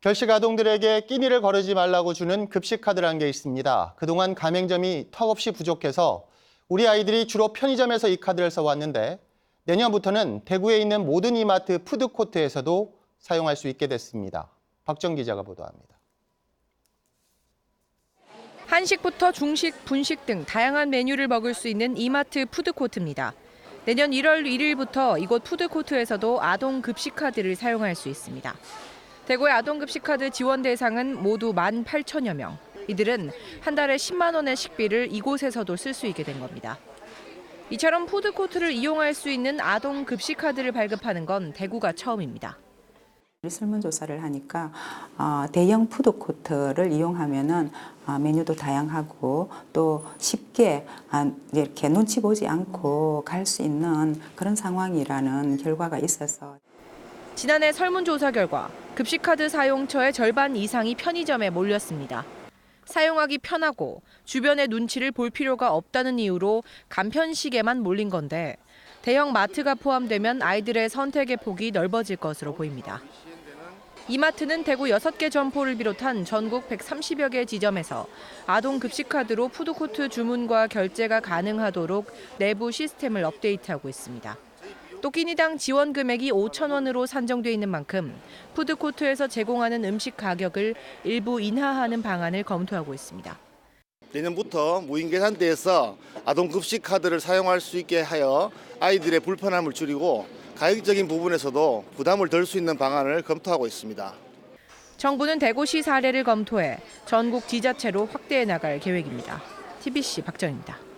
결식 아동들에게 끼니를 거르지 말라고 주는 급식 카드라는 게 있습니다. 그동안 가맹점이 턱없이 부족해서 우리 아이들이 주로 편의점에서 이 카드를 써왔는데 내년부터는 대구에 있는 모든 이마트 푸드코트에서도 사용할 수 있게 됐습니다. 박정 기자가 보도합니다. 한식부터 중식, 분식 등 다양한 메뉴를 먹을 수 있는 이마트 푸드코트입니다. 내년 1월 1일부터 이곳 푸드코트에서도 아동 급식 카드를 사용할 수 있습니다. 대구의 아동 급식 카드 지원 대상은 모두 18,000여 명. 이들은 한 달에 10만 원의 식비를 이곳에서도 쓸 수 있게 된 겁니다. 이처럼 푸드코트를 이용할 수 있는 아동 급식 카드를 발급하는 건 대구가 처음입니다. 설문조사를 하니까 어, 대형 푸드코트를 이용하면은 어, 메뉴도 다양하고 또 쉽게 아, 이렇게 눈치 보지 않고 갈 수 있는 그런 상황이라는 결과가 있어서 지난해 설문조사 결과 급식카드 사용처의 절반 이상이 편의점에 몰렸습니다. 사용하기 편하고 주변의 눈치를 볼 필요가 없다는 이유로 간편식에만 몰린 건데 대형 마트가 포함되면 아이들의 선택의 폭이 넓어질 것으로 보입니다. 이마트는 대구 6개 점포를 비롯한 전국 130여 개 지점에서 아동 급식카드로 푸드코트 주문과 결제가 가능하도록 내부 시스템을 업데이트하고 있습니다. 또 끼니당 지원 금액이 5천 원으로 산정돼 있는 만큼 푸드코트에서 제공하는 음식 가격을 일부 인하하는 방안을 검토하고 있습니다. 내년부터 무인 계산대에서 아동 급식 카드를 사용할 수 있게 하여 아이들의 불편함을 줄이고 가격적인 부분에서도 부담을 덜 수 있는 방안을 검토하고 있습니다. 정부는 대구시 사례를 검토해 전국 지자체로 확대해 나갈 계획입니다. TBC 박정입니다.